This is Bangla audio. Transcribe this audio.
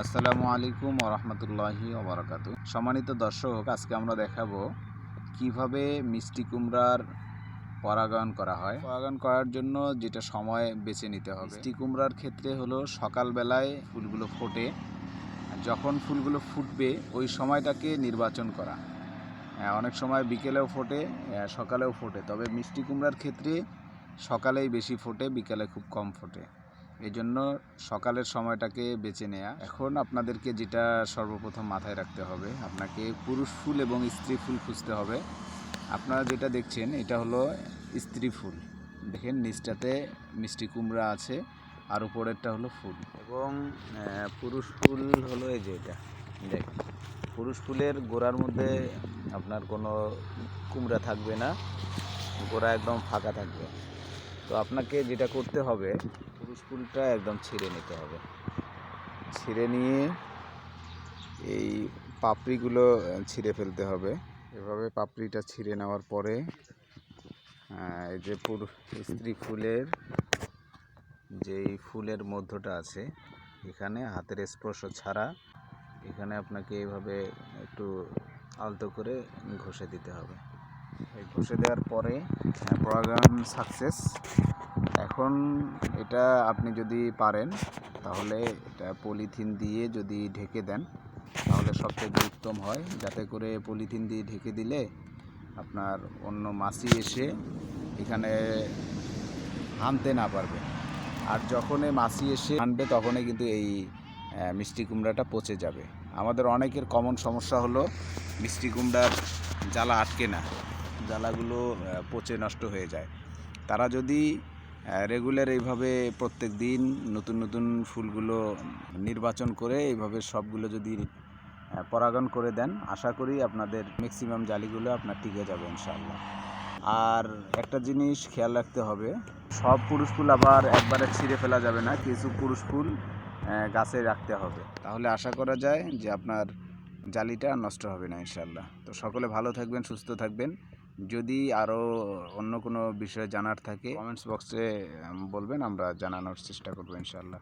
আসসালামু আলাইকুম ওরহমতুল্লাহি ওবরাকাতু। সম্মানিত দর্শক আজকে আমরা দেখাবো কীভাবে মিষ্টি কুমড়ার পরাগায়ন করা হয়। পরাগায়ন করার জন্য যেটা সময় বেছে নিতে হবে। মিষ্টি কুমড়ার ক্ষেত্রে হলো সকালবেলায় ফুলগুলো ফোটে। যখন ফুলগুলো ফুটবে ওই সময়টাকে নির্বাচন করা। হ্যাঁ, অনেক সময় বিকেলেও ফোটে সকালেও ফোটে। তবে মিষ্টি কুমড়ার ক্ষেত্রে সকালেই বেশি ফোটে বিকেলে খুব কম ফোটে। এই জন্য সকালের সময়টাকে বেছে নেয়া। এখন আপনাদেরকে যেটা সর্বপ্রথম মাথায় রাখতে হবে, আপনাকে পুরুষ ফুল এবং স্ত্রী ফুল খুঁজতে হবে। আপনারা যেটা দেখছেন, এটা হলো স্ত্রী ফুল। দেখেন, নিচটাতে মিষ্টি কুমড়া আছে, আর উপরেরটা হলো ফুল। এবং পুরুষ ফুল হলো এই যে এটা। দেখেন পুরুষ ফুলের গোড়ার মধ্যে আপনার কোনো কুমড়া থাকবে না, গোড়া একদম ফাঁকা থাকবে। তো আপনাকে যেটা করতে হবে, পুরুষ ফুলটা একদম ছিঁড়ে নিতে হবে। ছিঁড়ে নিয়ে এই পাপড়িগুলো ছিঁড়ে ফেলতে হবে। এভাবে পাপড়িটা ছিঁড়ে নেওয়ার পরে এই যে পুরুষ স্ত্রী ফুলের যেই ফুলের মধ্যটা আছে, এখানে হাতের স্পর্শ ছাড়া এখানে আপনাকে এইভাবে একটু আলতো করে ঘষে দিতে হবে। ঘষে দেওয়ার পরে প্রোগ্রাম সাকসেস। এখন এটা আপনি যদি পারেন, তাহলে এটা পলিথিন দিয়ে যদি ঢেকে দেন, তাহলে সবথেকে উত্তম হয়। যাতে করে পলিথিন দিয়ে ঢেকে দিলে আপনার অন্য মাছি এসে এখানে হানতে না পারবে। আর যখনই মাছি এসে আনবে তখনই কিন্তু এই মিষ্টি কুমড়াটা পচে যাবে। আমাদের অনেকের কমন সমস্যা হলো, মিষ্টি কুমড়ার জ্বালা আটকে না। জ্বালাগুলো পচে নষ্ট হয়ে যায়। তারা যদি রেগুলার এইভাবে প্রত্যেক দিন নতুন নতুন ফুলগুলো নির্বাচন করে এইভাবে সবগুলো যদি পরাগায়ন করে দেন, আশা করি আপনাদের ম্যাক্সিমাম জালিগুলো আপনার টিকে যাবে ইনশাআল্লাহ। আর একটা জিনিস খেয়াল রাখতে হবে, সব পুরুষ ফুল আবার একবারে ছিঁড়ে ফেলা যাবে না, কিছু পুরুষ ফুল গাছে রাখতে হবে। তাহলে আশা করা যায় যে আপনার জালিটা নষ্ট হবে না ইনশাল্লাহ তো সকলে ভালো থাকবেন, সুস্থ থাকবেন। যদি আরও অন্য কোনো বিষয়ে জানার থাকে কমেন্টস বক্সে বলবেন, আমরা জানানোর চেষ্টা করব ইনশাল্লাহ